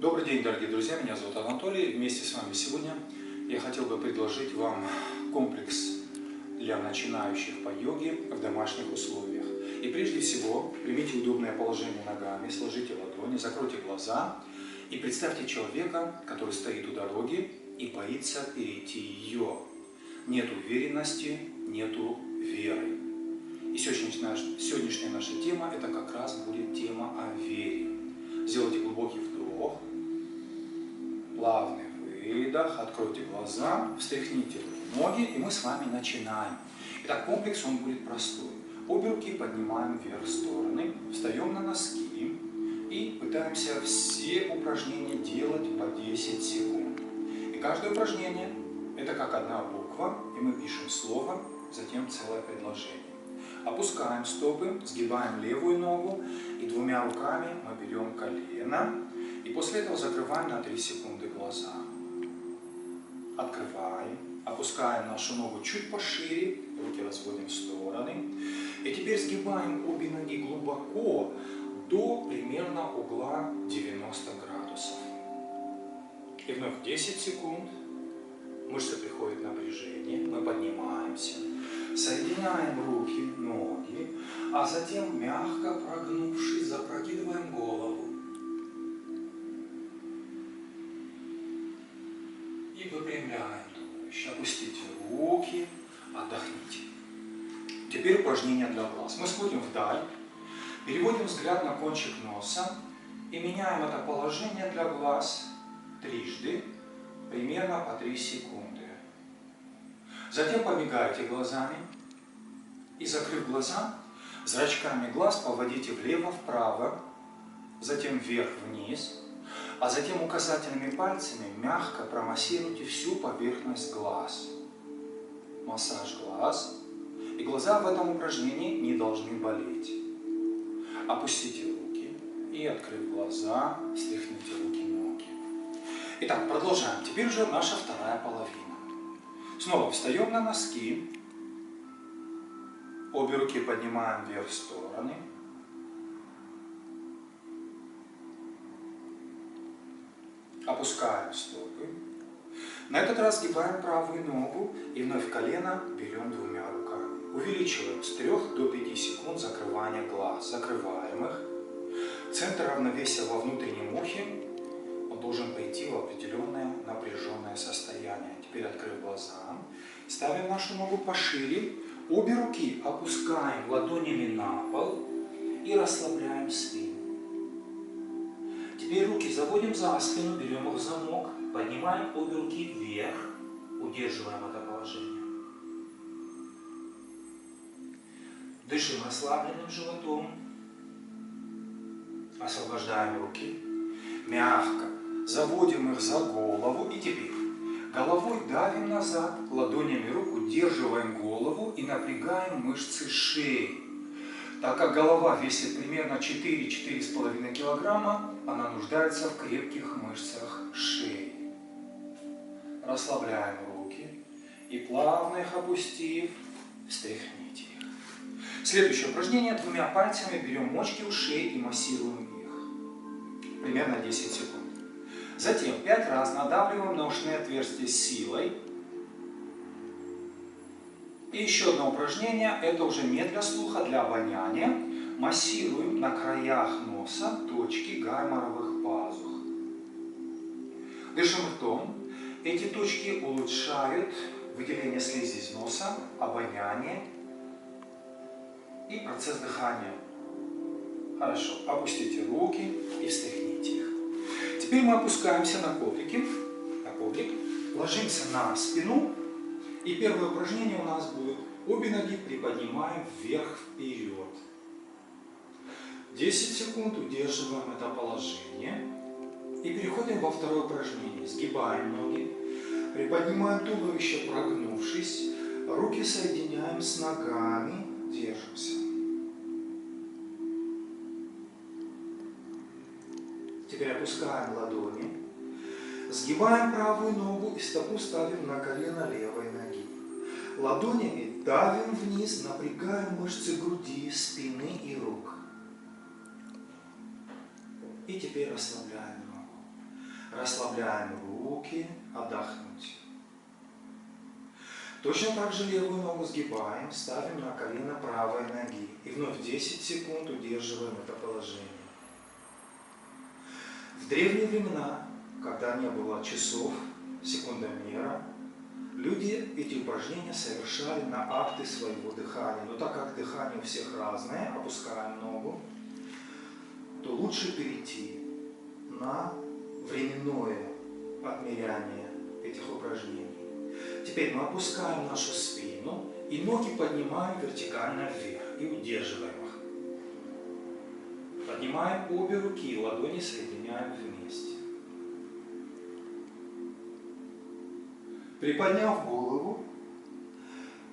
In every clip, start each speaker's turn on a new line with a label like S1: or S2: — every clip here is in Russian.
S1: Добрый день, дорогие друзья, меня зовут Анатолий. Вместе с вами сегодня я хотел бы предложить вам комплекс для начинающих по йоге в домашних условиях. И прежде всего, примите удобное положение ногами, сложите ладони, закройте глаза и представьте человека, который стоит у дороги и боится перейти ее. Нет уверенности, нету веры. И сегодняшняя, сегодняшняя наша тема, это как раз будет тема о вере. Сделайте глубокий вдох, плавный выдох, откройте глаза, встряхните ноги, и мы с вами начинаем. Итак, комплекс он будет простой. Обе руки поднимаем вверх в стороны, встаем на носки и пытаемся все упражнения делать по 10 секунд. И каждое упражнение это как одна буква, и мы пишем слово, затем целое предложение. Опускаем стопы, сгибаем левую ногу и двумя руками мы берем колено. После этого закрываем на 3 секунды глаза. Открываем, опускаем нашу ногу чуть пошире, руки разводим в стороны. И теперь сгибаем обе ноги глубоко до примерно угла 90 градусов. И вновь 10 секунд. Мышцы приходят в напряжение, мы поднимаемся. Соединяем руки, ноги, а затем мягко прогнувшись, запрокидываем голову. И выпрямляем туловище. Опустите руки, отдохните. Теперь упражнение для глаз. Мы смотрим вдаль, переводим взгляд на кончик носа и меняем это положение для глаз трижды, примерно по 3 секунды. Затем помигаете глазами и, закрыв глаза, зрачками глаз поводите влево-вправо, затем вверх-вниз, а затем указательными пальцами мягко промассируйте всю поверхность глаз. Массаж глаз. И глаза в этом упражнении не должны болеть. Опустите руки и, открыв глаза, стряхните руки-ноги. Итак, продолжаем. Теперь уже наша вторая половина. Снова встаем на носки. Обе руки поднимаем вверх в стороны. Опускаем стопы. На этот раз сгибаем правую ногу и вновь колено берем двумя руками. Увеличиваем с 3 до 5 секунд закрывания глаз. Закрываем их. Центр равновесия во внутреннем ухе он должен пойти в определенное напряженное состояние. Теперь открыв глаза, ставим нашу ногу пошире, обе руки опускаем ладонями на пол и расслабляем спину. Теперь руки заводим за спину, берем их в замок, поднимаем обе руки вверх, удерживаем это положение. Дышим расслабленным животом, освобождаем руки, мягко заводим их за голову и теперь головой давим назад, ладонями рук удерживаем голову и напрягаем мышцы шеи. Так как голова весит примерно 4-4,5 килограмма, она нуждается в крепких мышцах шеи. Расслабляем руки и плавно их опустив, встряхните их. Следующее упражнение. Двумя пальцами берем мочки ушей и массируем их. Примерно 10 секунд. Затем 5 раз надавливаем на отверстия силой и еще одно упражнение, это уже не для слуха, для обоняния. Массируем на краях носа точки гайморовых пазух. Дышим ртом. Эти точки улучшают выделение слизи из носа, обоняние и процесс дыхания. Хорошо. Опустите руки и встряхните их. Теперь мы опускаемся на коврики, на коврик, ложимся на спину и первое упражнение у нас будет обе ноги приподнимаем вверх-вперед. 10 секунд удерживаем это положение. И переходим во второе упражнение. Сгибаем ноги, приподнимаем туловище, прогнувшись. Руки соединяем с ногами, держимся. Теперь опускаем ладони. Сгибаем правую ногу и стопу ставим на колено левой ноги. Ладонями давим вниз, напрягаем мышцы груди, спины и рук. И теперь расслабляем ногу.
S2: Расслабляем руки, отдохнуть. Точно так же левую ногу сгибаем, ставим на колено правой ноги. И вновь 10 секунд удерживаем это положение. В древние времена, когда не было часов, секундомера, люди эти упражнения совершали на акты своего дыхания. Но так как дыхание у всех разное, опускаем ногу, то лучше перейти на временное отмеряние этих упражнений. Теперь мы опускаем нашу спину и ноги поднимаем вертикально вверх и удерживаем их. Поднимаем обе руки, ладони соединяем вместе. Приподняв голову,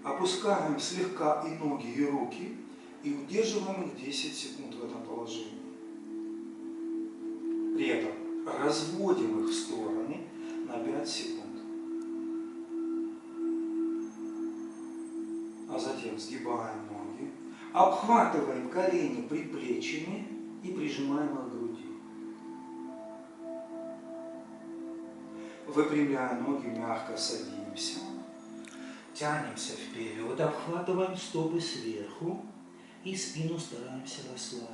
S2: опускаем слегка и ноги, и руки, и удерживаем их 10 секунд в этом положении. При этом разводим их в стороны на 5 секунд. А затем сгибаем ноги, обхватываем колени предплечьями и прижимаем их к груди. Выпрямляя ноги, мягко садимся. Тянемся вперед, обхватываем стопы сверху и спину стараемся расслабить.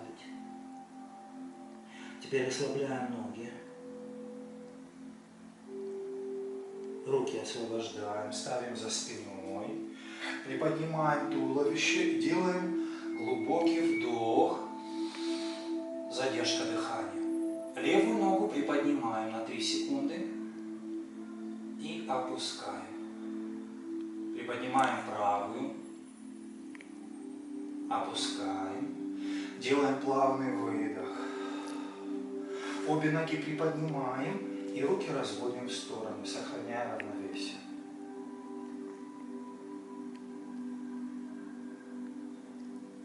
S2: Теперь расслабляем ноги. Руки освобождаем, ставим за спиной. Приподнимаем туловище делаем глубокий вдох. Задержка дыхания. Левую ногу приподнимаем на 3 секунды опускаем. Приподнимаем правую, опускаем. Делаем плавный выдох. Обе ноги приподнимаем и руки разводим в стороны, сохраняя равновесие.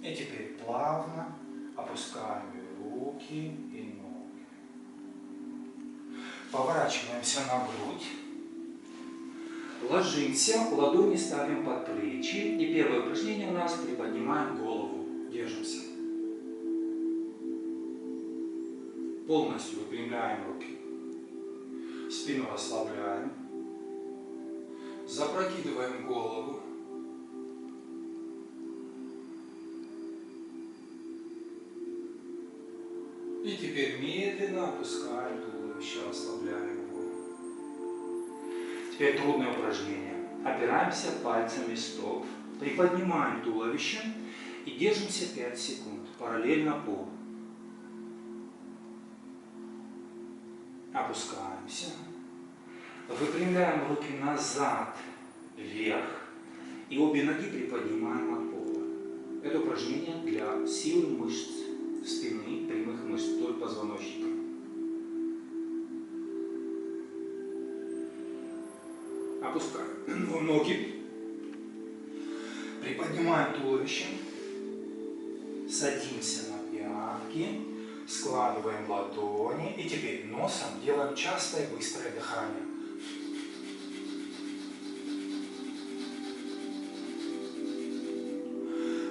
S2: И теперь плавно опускаем руки и ноги. Поворачиваемся на грудь. Ложимся, ладони ставим под плечи. И первое упражнение у нас приподнимаем голову. Держимся. Полностью выпрямляем руки. Спину расслабляем. Запрокидываем голову. И теперь медленно опускаем туловище, расслабляем. Теперь трудное упражнение. Опираемся пальцами стоп, приподнимаем туловище и держимся 5 секунд, параллельно полу. Опускаемся. Выпрямляем руки назад, вверх. И обе ноги приподнимаем от пола. Это упражнение для силы мышц Опускаем ноги. Приподнимаем туловище. Садимся на пятки. Складываем ладони. И теперь носом делаем частое быстрое дыхание.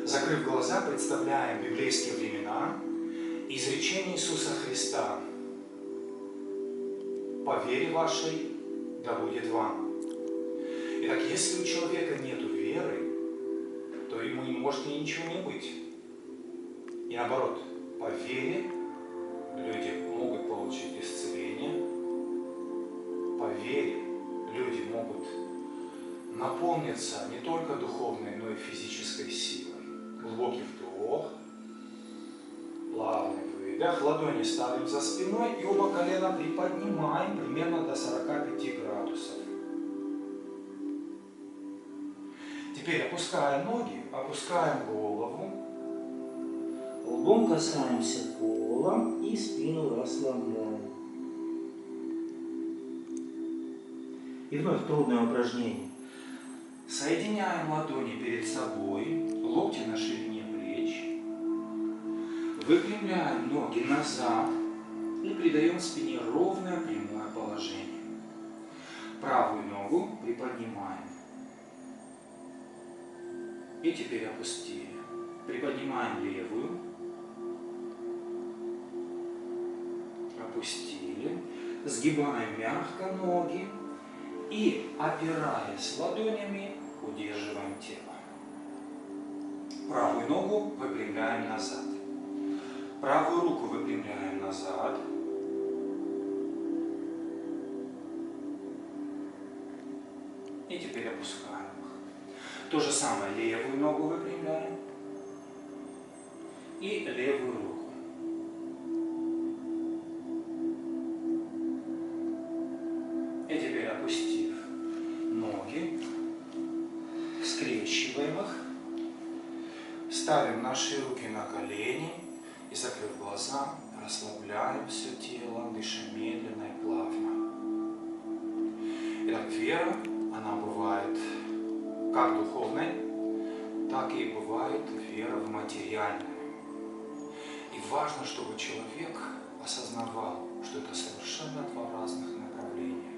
S2: Закрыв глаза, представляем библейские времена, изречение Иисуса Христа. По вере вашей да будет вам. Итак, если у человека нет веры, то ему не может и ничего не быть. И наоборот, по вере люди могут получить исцеление, по вере люди могут наполниться не только духовной, но и физической силой. Глубокий вдох, плавный выдох, ладони ставим за спиной и оба колена приподнимаем примерно до 45 градусов. Теперь опускаем ноги, опускаем голову, лбом касаемся пола и спину расслабляем. И вновь трудное упражнение. Соединяем ладони перед собой, локти на ширине плеч. Выпрямляем ноги назад и придаем спине ровное прямое положение. Правую ногу приподнимаем. И теперь опустили. Приподнимаем левую. Опустили.
S1: сгибаем мягко ноги и, опираясь ладонями, удерживаем тело. Правую ногу выпрямляем назад. Правую руку выпрямляем назад. И теперь опускаем. То же самое левую ногу выпрямляем и левую руку. И теперь опустив ноги, скрещиваем их, ставим наши руки на колени и, закрыв глаза, расслабляем все тело, дышим медленно и плавно. Итак, вера, она бывает как духовной, так и бывает вера в материальное. И важно, чтобы человек осознавал, что это совершенно два разных направления.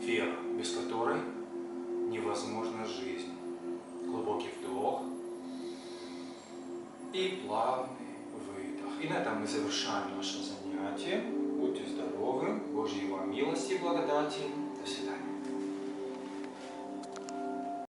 S1: Вера, без которой невозможна жизнь. Глубокий вдох и плавный выдох. И на этом мы завершаем наше занятие. Будьте здоровы, Божьей вам милости и благодати. До свидания.